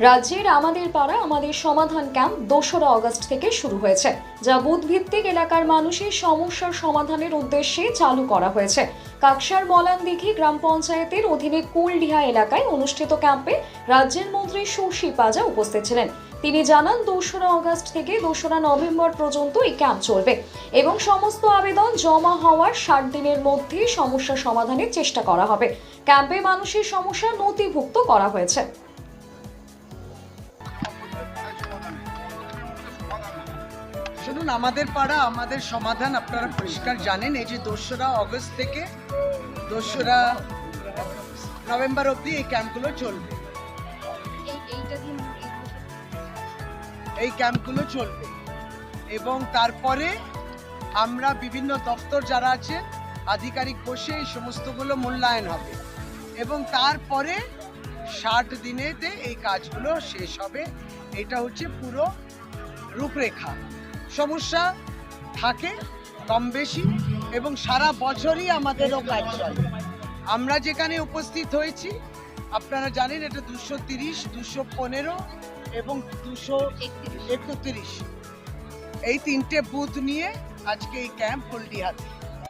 রাজ্যের আমাদের পাড়া, আমাদের সমাধান ক্যাম্প দোসরা অগস্ট থেকে শুরু হয়েছে, যা বুথ ভিত্তিক এলাকার মানুষের সমস্যার সমাধানের উদ্দেশ্যে চালু করা হয়েছে। কাকসার মলানদিঘি গ্রাম পঞ্চায়েতের অধীনে কুলডিহা এলাকায় অনুষ্ঠিত ক্যাম্পে রাজ্যের মন্ত্রী শশী পাজা উপস্থিত ছিলেন। তিনি জানান, দোসরা অগস্ট থেকে দোসরা নভেম্বর পর্যন্ত এই ক্যাম্প চলবে এবং সমস্ত আবেদন জমা হওয়ার ষাট দিনের মধ্যে সমস্যা সমাধানের চেষ্টা করা হবে। ক্যাম্পে মানুষের সমস্যা নথিভুক্ত করা হয়েছে। শুনুন আমাদের পাড়া আমাদের সমাধান আপনারা পরিষ্কার জানেন। এই যে দোসরা অগস্ট থেকে দোসরা নভেম্বর অবধি এই ক্যাম্পগুলো চলবে। এই ক্যাম্পগুলো চলবে। এবং তারপরে আমরা বিভিন্ন দপ্তর যারা আছে আধিকারিক বসে এই সমস্তগুলো মূল্যায়ন হবে। এবং তারপরে ষাট দিনেতে এই কাজগুলো শেষ হবে। এটা হচ্ছে পুরো রূপরেখা। সমস্যা থাকে, কম বেশি, এবং সারা বছরই আমাদেরও কাজ চলে। আমরা যেখানে উপস্থিত হয়েছি, আপনারা জানেন এটা দুশো তিরিশ, দুশো পনেরো এবং দুশো একত্রিশ। এই তিনটে বুথ নিয়ে আজকে এই ক্যাম্প হলদিহাতে